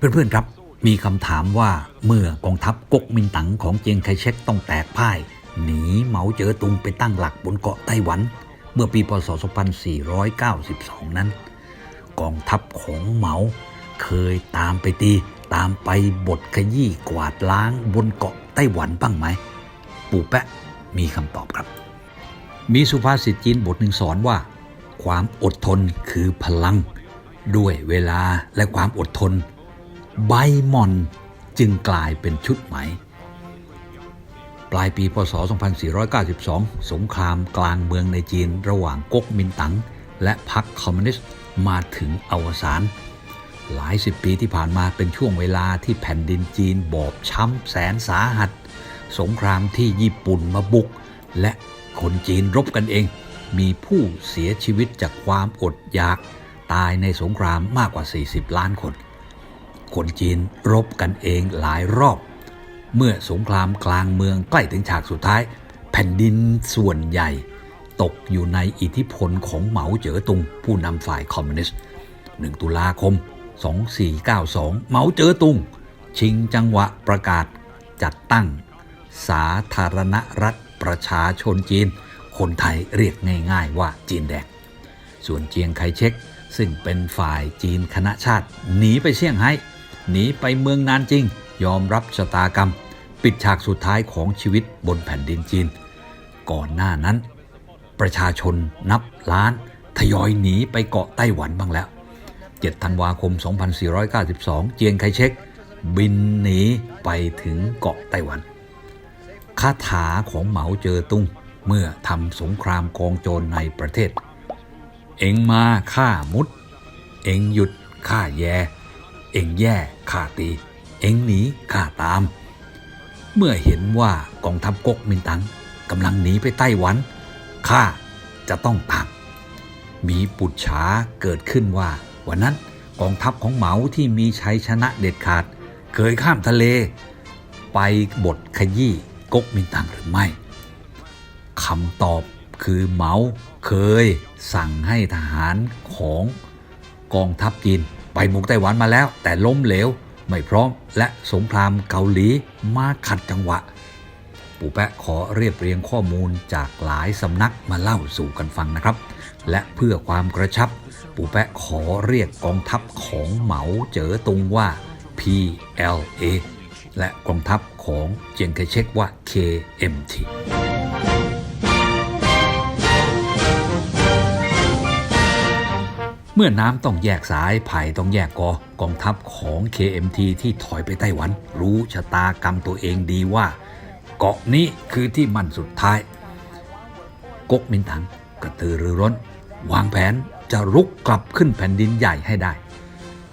เพื่อนๆครับ มีคำถามว่าเมื่อกองทัพก๊กมินตั๋งของเจียงไคเชกต้องแตกพ่าย หนีเหมาเจ๋อตุงไปตั้งหลักบนเกาะไต้หวัน เมื่อปีพศ 2492 นั้น กองทัพของเหมาเคยตามไปตี ตามไปบทขยี้กวาดล้างบนเกาะไต้หวันบ้างไหม ปู่แปะมีคำตอบครับ มีสุภาษิตจีนบทหนึ่งสอนว่า ความอดทนคือพลัง ด้วยเวลาและความอดทน ใบหม่อนจึงกลายเป็นชุดไหม ปลายปีพศ 2492 สงครามกลางเมืองในจีนระหว่างก๊กมินตั๋งและพรรคคอมมิวนิสต์มาถึงอวสานหลายสิบปีที่ผ่านมาเป็นช่วงเวลาที่แผ่นดินจีนบอบช้ำแสนสาหัส สงครามที่ญี่ปุ่นมาบุก และคนจีนรบกันเอง มีผู้เสียชีวิตจากความอดอยาก ตายในสงครามมากกว่า 40 ล้านคน คนจีนรบกันเองหลายรอบ เมื่อสงครามกลางเมืองใกล้ถึงฉากสุดท้าย แผ่นดินส่วนใหญ่ ตกอยู่ในอิทธิพลของเหมาเจ๋อตุง ผู้นำฝ่ายคอมมิวนิสต์ 1 ตุลาคม 2492 เหมาเจ๋อตุง ชิงจังหวะประกาศจัดตั้ง สาธารณรัฐประชาชนจีน คนไทยเรียกง่าย ๆ ว่าจีนแดงส่วนเจียงไคเชกซึ่งเป็นฝ่ายจีนคณะชาติ หนีไปเซี่ยงไฮ้ หนีไปเมืองนานจริง ยอมรับชะตากรรม ปิดฉากสุดท้ายของชีวิตบนแผ่นดินจีน ก่อนหน้านั้น ประชาชนนับล้านทยอยหนีไปเกาะไต้หวันบ้างแล้ว 7 ธันวาคม 2492 เจียงไคเชกบินหนีไปถึงเกาะไต้หวัน คาถาของเหมาเจอตุงเมื่อทำสงครามกองโจรในประเทศ เอ็งมาข้ามุด เอ็งหยุดข้าแย เอ็งแย่ข้าตี เอ็งหนีข้าตาม เมื่อเห็นว่ากองทัพก๊กมินตังกำลังหนีไปไต้หวันข้าจะต้องตาม มีปุจฉาเกิดขึ้นว่า วันนั้นกองทัพของเหมาที่มีชัยชนะเด็ดขาด เคยข้ามทะเล ไปบทขยี้ก๊กมินตังหรือไม่คำตอบคือเหมาเคยสั่งให้ทหารของกองทัพจีน ไปบุกไต้หวันมาแล้ว แต่ล้มเหลว ไม่พร้อม และสงครามเกาหลีมาขัดจังหวะ ปู่แปะขอเรียบเรียงข้อมูลจากหลายสำนักมาเล่าสู่กันฟังนะครับ และเพื่อความกระชับ ปู่แปะขอเรียกกองทัพของเหมาเจ๋อตุงว่า PLA และกองทัพของเจียงไคเชกว่า KMT มื่อน้ำต้องแยกสายไผ่ต้องแยกกอกองทัพของ KMT ที่ถอยไปไต้หวัน รู้ชะตากรรมตัวเองดีว่า เกาะนี้คือที่มั่นสุดท้าย ก๊กมินถังกระตือรือร้น วางแผนจะรุกกลับขึ้นแผ่นดินใหญ่ให้ได้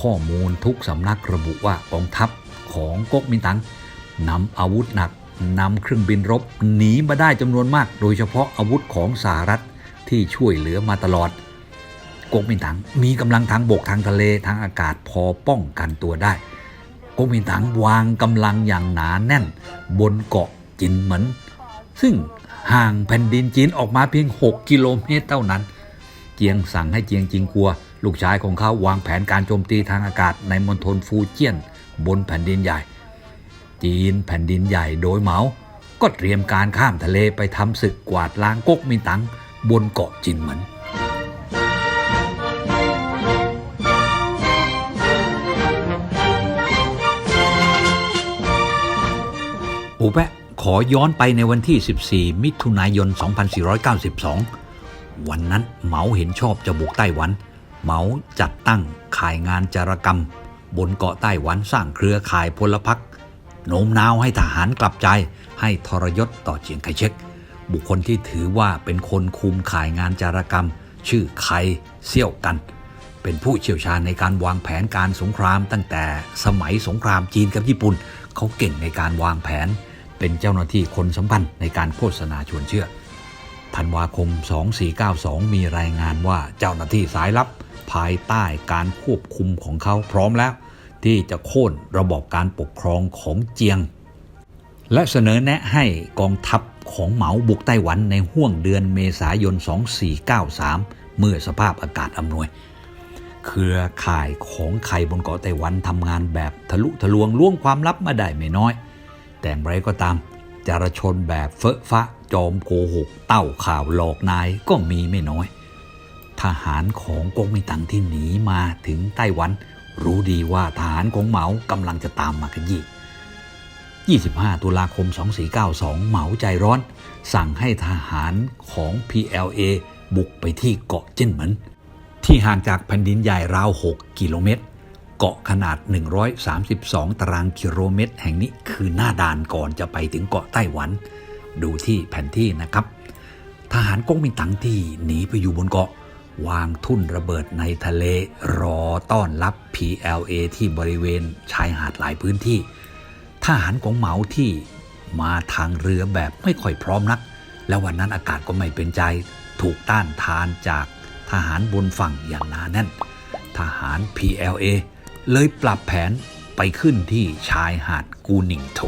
ข้อมูลทุกสำนักระบุว่ากองทัพของก๊กมินตั๋งนำอาวุธหนักนำเครื่องบินรบหนีมาได้จำนวนมาก โดยเฉพาะอาวุธของสหรัฐที่ช่วยเหลือมาตลอด ก๊กมินตั๋งมีกำลังทางบกทางทะเลทางอากาศพอป้องกันตัวได้ก๊กมินตั๋งวางกำลังอย่างหนาแน่น บนเกาะจินเหมินซึ่งห่างแผ่นดินจีนออกมาเพียง 6 กิโลเมตรเท่านั้น เจียงสั่งให้เจียงจิงกัว ลูกชายของเขาวางแผนการโจมตีทางอากาศในมณฑลฟูเจียน บนแผ่นดินใหญ่ จีนแผ่นดินใหญ่โดยเหมา ก็เตรียมการข้ามทะเลไปทำศึกกวาดล้างก๊กมินตั๋งบนเกาะจินเหมิน ปูแปะขอย้อนไปในวันที่ 14 มิถุนายน 2492 วันนั้นเหมาเห็นชอบจะบุกไต้หวัน เหมาจัดตั้งข่ายงานจารกรรม บนเกาะไต้หวันสร้างเครือข่ายพลพรรคโน้มน้าวให้ทหารกลับใจ ให้ทรยศต่อเจียงไคเชกบุคคลที่ถือว่าเป็นคนคุมข่ายงานจารกรรม ชื่อไคเซี่ยวกัน เป็นผู้เชี่ยวชาญในการวางแผนการสงครามตั้งแต่สมัยสงครามจีนกับญี่ปุ่น เขาเก่งในการวางแผน เป็นเจ้าหน้าที่คนสัมพันธ์ในการโฆษณาชวนเชื่อธันวาคม 2492 มีรายงานว่าเจ้าหน้าที่สายลับ ภายใต้การควบคุมของเขาพร้อมแล้ว ที่จะโค่นระบอบการปกครองของเจียง และเสนอแนะให้กองทัพของเหมาบุกไต้หวันในห่วงเดือนเมษายน 2493 เมื่อสภาพอากาศอำนวย เครือข่ายของใครบนเกาะไต้หวันทำงานแบบทะลุทะลวงล่วงความลับมาได้ไม่น้อย แต่ไรก็ตาม จารชนแบบเฟอะฟะจอมโกหก เต้าข่าวหลอกนายก็มีไม่น้อย ทหารของก๊กมิตังที่หนีมาถึงไต้หวัน รู้ดีว่าทหารของเหมากำลังจะตามมาขยี้25 ตุลาคม 2492 เหมาใจร้อน สั่งให้ทหารของ PLA บุกไปที่เกาะเจิ้นเหมินที่ห่างจากแผ่นดินใหญ่ราว 6 กิโลเมตร เกาะขนาด 132 ตารางกิโลเมตร แห่งนี้คือหน้าด่านก่อนจะไปถึงเกาะไต้หวัน ดูที่แผนที่นะครับ ทหารก๊กมินตั๋งที่หนีไปอยู่บนเกาะ วางทุ่นระเบิดในทะเลรอต้อนรับ PLA ที่บริเวณชายหาดหลายพื้นที่ ทหารของเหมาที่มาทางเรือแบบไม่ค่อยพร้อมนัก แล้ววันนั้นอากาศก็ไม่เป็นใจ ถูกต้านทานจากทหารบนฝั่งอย่างหนาแน่น ทหาร PLA เลยปรับแผนไปขึ้นที่ชายหาดกูหนิงโถ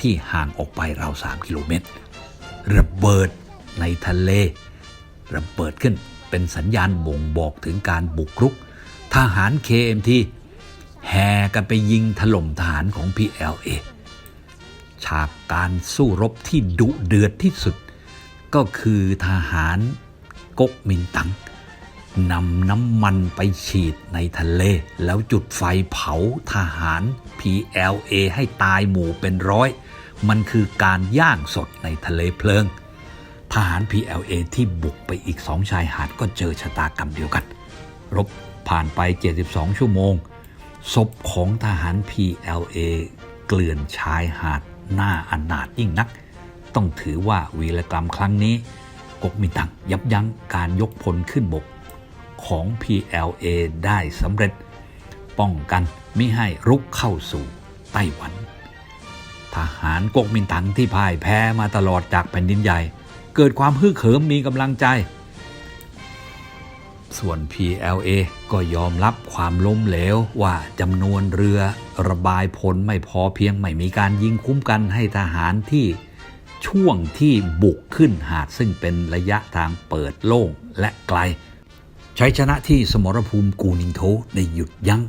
ที่ห่างออกไปราว3กิโลเมตร ระเบิดในทะเล ระเบิดขึ้นเป็นสัญญาณบ่งบอกถึงการบุกรุก ทหาร KMT แห่กันไปยิงถล่มทหารของ PLA ฉากการสู้รบที่ดุเดือดที่สุด ก็คือทหารก๊กมินตั๋ง นำน้ำมันไปฉีดในทะเล แล้วจุดไฟเผาทหาร PLA ให้ตายหมู่เป็นร้อย มันคือการย่างสดในทะเลเพลิง ทหาร PLA ที่บุกไปอีกสองชายหาดก็เจอชะตากรรมเดียวกัน รบผ่านไป 72 ชั่วโมง ศพของทหาร PLA เกลื่อนชายหาดหน้าอนาถยิ่งนัก ต้องถือว่าวีรกรรมครั้งนี้ กกมินตังยับยั้งการยกพลขึ้นบก ของ PLA ได้สำเร็จ ป้องกันไม่ให้รุกเข้าสู่ไต้หวัน ทหารก๊กมินตั๋งที่พ่ายแพ้มาตลอดจากแผ่นดินใหญ่ เกิดความฮึกเหิมมีกำลังใจ ส่วน PLA ก็ยอมรับความล้มเหลวว่าจำนวนเรือระบายพลไม่พอเพียงไม่มีการยิงคุ้มกันให้ทหารที่ช่วงที่บุกขึ้นหาดซึ่งเป็นระยะทางเปิดโล่งและไกล ชัยชนะที่สมรภูมิกูนิงโทได้หยุดยั้ง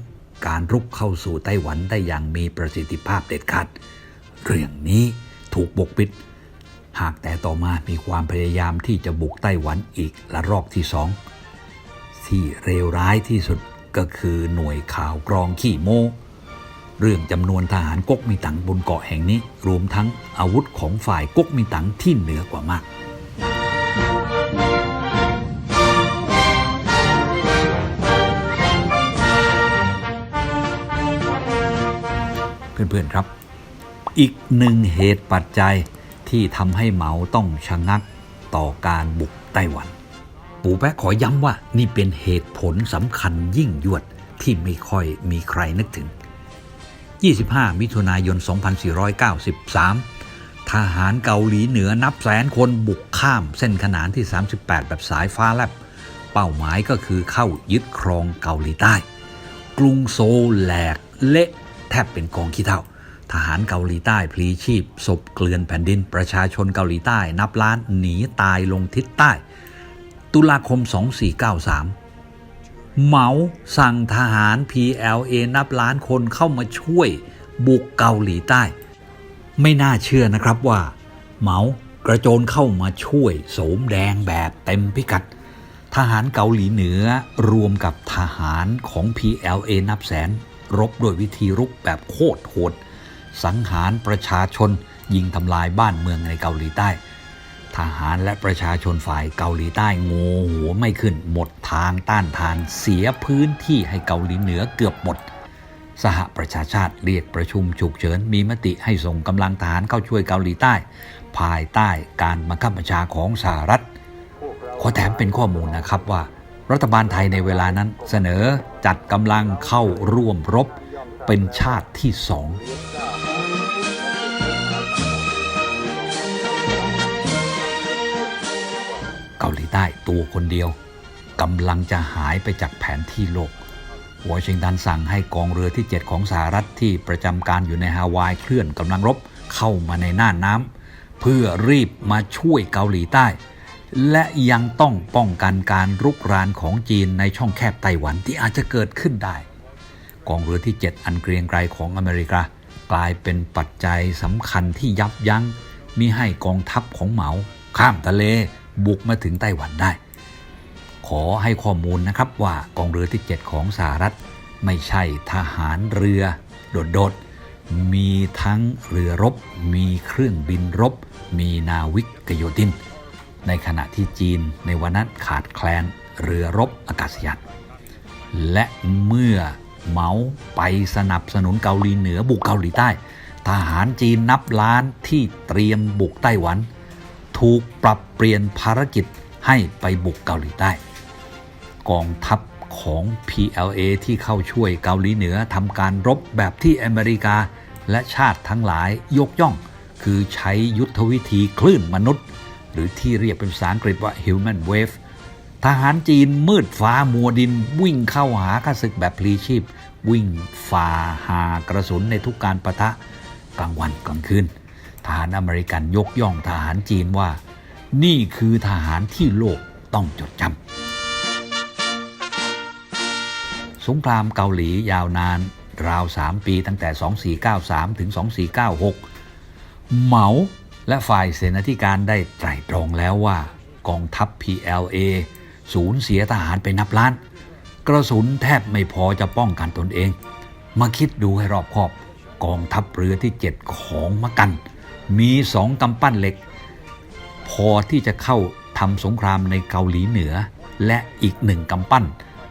การรุกเข้าสู่ไต้หวันได้อย่างมีประสิทธิภาพเด็ดขาด เรื่องนี้ถูกปกปิด หากแต่ต่อมามีความพยายามที่จะบุกไต้หวันอีกละรอกที่สอง ที่เลวร้ายที่สุดก็คือหน่วยข่าวกรองขี้โม เรื่องจำนวนทหารก๊กมินตั๋งบนเกาะแห่งนี้ รวมทั้งอาวุธของฝ่ายก๊กมินตั๋งที่เหนือกว่ามาก พื่อนๆครับ อีกหนึ่งเหตุปัจจัยที่ทำให้เหมาต้องชะงักต่อการบุกไต้หวัน ปู่แป๊ะขอย้ำว่านี่เป็นเหตุผลสำคัญยิ่งยวดที่ไม่ค่อยมีใครนึกถึง 25 มิถุนายน 2493 ทหารเกาหลีเหนือนับแสนคนบุกข้ามเส้นขนานที่ 38 แบบสายฟ้าแลบ เป้าหมายก็คือเข้ายึดครองเกาหลีใต้ กรุงโซลแหลกเละ ทบเป็นกองขี้เท่าทหารเกาหลีใต้พลีชีพศพเกลื่อนแผ่นดินประชาชนเกาหลีใต้นับล้านหนีตายลงทิศใต้ ตุลาคม 2493 เหมาสั่งทหาร PLA นับล้านคนเข้ามาช่วยบุกเกาหลีใต้ ไม่น่าเชื่อนะครับว่า เหมากระโจนเข้ามาช่วยโสมแดงแบบเต็มพิกัด ทหารเกาหลีเหนือรวมกับทหารของ PLA นับแสน รบด้วยวิธีรุกแบบโคตรโหด สังหารประชาชนยิงทำลายบ้านเมืองในเกาหลีใต้ ทหารและประชาชนฝ่ายเกาหลีใต้โงหัวไม่ขึ้นหมดทางต้านทานเสียพื้นที่ให้เกาหลีเหนือเกือบหมด สหประชาชาติเรียกประชุมฉุกเฉินมีมติให้ส่งกำลังทหารเข้าช่วยเกาหลีใต้ ภายใต้การบังคับบัญชาของสหรัฐ ขอแถมเป็นข้อมูลนะครับว่า รัฐบาลไทยในเวลานั้นเสนอจัดกำลังเข้าร่วมรบเป็นชาติที่สองเกาหลีใต้ตัวคนเดียวกำลังจะหายไปจากแผนที่โลกวอชิงตันสั่งให้กองเรือที่ 7 ของสหรัฐที่ประจำการอยู่ในฮาวายเคลื่อนกำลังรบเข้ามาในน่านน้ำเพื่อรีบมาช่วยเกาหลีใต้ และยังต้องป้องกันการรุกรานของจีนในช่องแคบไต้หวันที่อาจจะเกิดขึ้นได้ กองเรือที่ 7 อันเกรียงไกรของอเมริกา กลายเป็นปัจจัยสำคัญที่ยับยั้งมิให้กองทัพของเหมา ข้ามทะเลบุกมาถึงไต้หวันได้ ขอให้ข้อมูลนะครับว่ากองเรือที่ 7 ของสหรัฐ ไม่ใช่ทหารเรือ โดดๆ มีทั้งเรือรบ มีเครื่องบินรบ มีนาวิกโยธิน ในขณะที่จีนในวันนั้นขาดแคลนเรือรบอากาศยานและเมื่อเมาไปสนับสนุนเกาหลีเหนือบุกเกาหลีใต้ ทหารจีนนับล้านที่เตรียมบุกไต้หวัน ถูกปรับเปลี่ยนภารกิจให้ไปบุกเกาหลีใต้ กองทัพของ PLA ที่เข้าช่วยเกาหลีเหนือทำการรบแบบที่อเมริกาและชาติทั้งหลายยกย่อง คือใช้ยุทธวิธีคลื่นมนุษย์ หรือที่เรียกเป็นภาษาอังกฤษว่า human wave ทหารจีนมืดฟ้ามัวดินวิ่งเข้าหาข้าศึกแบบพลีชีพ วิ่งฝ่าหากระสุนในทุกการประทะกลางวันกลางคืนทหารอเมริกันยกย่องทหารจีนว่า นี่คือทหารที่โลกต้องจดจำสงครามเกาหลียาวนานราว 3 ปีตั้งแต่ 2493 ถึง 2496 เหมา และฝ่ายเสนาธิการได้ไตร่ตรองแล้วว่ากองทัพ PLA สูญเสียทหารไปนับล้าน กระสุนแทบไม่พอจะป้องกันตนเอง มาคิดดูให้รอบคอบ กองทัพเรือที่ 7 ของมะกัน มีสองกำปั้นเหล็ก พอที่จะเข้าทำสงครามในเกาหลีเหนือ และอีกหนึ่งกำปั้น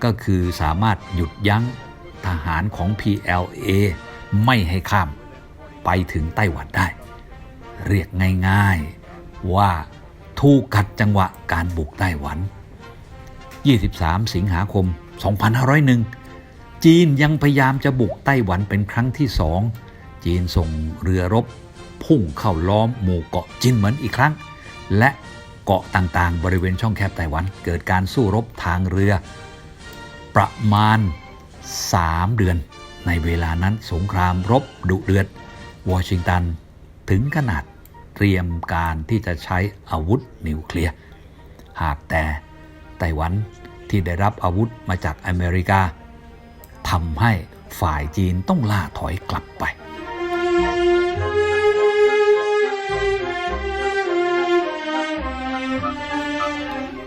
ก็คือสามารถหยุดยั้งทหารของ PLA ไม่ให้ข้ามไปถึงไต้หวันได้ เรียกง่ายๆ ว่าถูกขัดจังหวะการบุกไต้หวัน 23 สิงหาคม 2501 จีนยังพยายามจะบุกไต้หวันเป็นครั้งที่สอง จีนส่งเรือรบ พุ่งเข้าล้อมหมู่เกาะจินเหมินอีกครั้ง และเกาะต่างๆ บริเวณช่องแคบไต้หวัน เกิดการสู้รบทางเรือ ประมาณ 3 เดือน ในเวลานั้นสงครามรบดุเดือด วอชิงตันถึงขนาด เตรียมการที่จะใช้อาวุธนิวเคลียร์ หากแต่ไต้หวันที่ได้รับอาวุธมาจากอเมริกาทำให้ฝ่ายจีนต้องล่าถอยกลับไป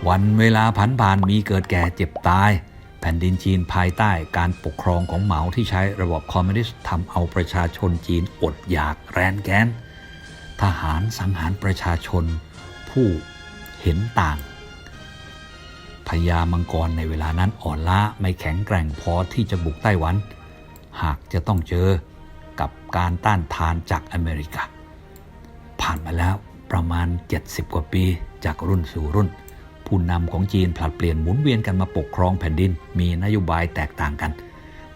วันเวลาผันผ่านมีเกิดแก่เจ็บตาย แผ่นดินจีนภายใต้การปกครองของเหมาที่ใช้ระบบคอมมิวนิสต์ทำเอาประชาชนจีนอดอยากแรนแค้น ทหารสังหารประชาชน ผู้เห็นต่างพญามังกรในเวลานั้นอ่อนล้าไม่แข็งแกร่งพอที่จะบุกไต้หวัน หากจะต้องเจอกับการต้านทานจากอเมริกา ผ่านมาแล้วประมาณ 70 กว่าปีจากรุ่นสู่รุ่น ผู้นำของจีนผลัดเปลี่ยนหมุนเวียนกันมาปกครองแผ่นดินมีนโยบายแตกต่างกัน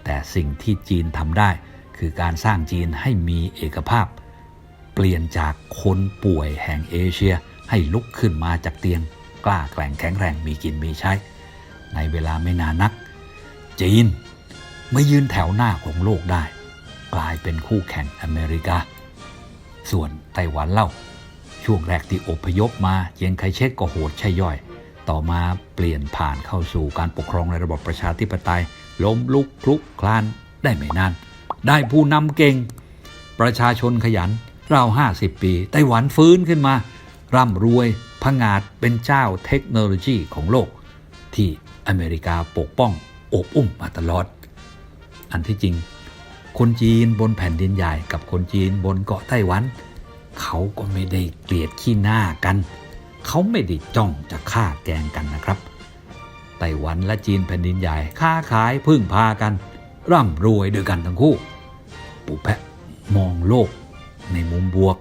แต่สิ่งที่จีนทำได้คือการสร้างจีนให้มีเอกภาพ ปลี่ยนจากคนป่วยแห่งเอเชีย ให้ลุกขึ้นมาจากเตียง กล้าแกร่งแข็งแรงมีกินมีใช้ ในเวลาไม่นานนัก จีนไม่ยืนแถวหน้าของโลกได้ กลายเป็นคู่แข่งอเมริกา ส่วนไต้หวันเล่า ช่วงแรกที่อพยพมาเจียงไคเชกก็โหดใช่ย่อย ต่อมาเปลี่ยนผ่านเข้าสู่การปกครองในระบบประชาธิปไตย ล้มลุกคลุกคลานได้ไม่นาน ได้ผู้นำเก่ง ประชาชนขยัน ราว50 ปี ไต้หวันฟื้นขึ้นมา ร่ำรวยผงาดเป็นเจ้าเทคโนโลยีของโลก ที่อเมริกาปกป้องโอบอุ้มมาตลอด อันที่จริง คนจีนบนแผ่นดินใหญ่กับคนจีนบนเกาะไต้หวัน เขาก็ไม่ได้เกลียดขี้หน้ากัน เขาไม่ได้จ้องจะฆ่าแกงกันนะครับ ไต้หวันและจีนแผ่นดินใหญ่ค้าขายพึ่งพากัน ร่ำรวยด้วยกันทั้งคู่ ปุแพะมองโลก ในมุมบวก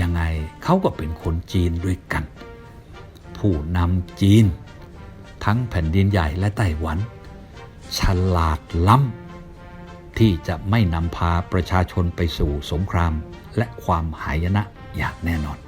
ยังไงเขาก็เป็นคนจีนด้วยกัน ผู้นำจีน ทั้งแผ่นดินใหญ่และไต้หวัน ฉลาดล้ำที่จะไม่นำพาประชาชนไปสู่สงครามและความหายนะอย่างแน่นอน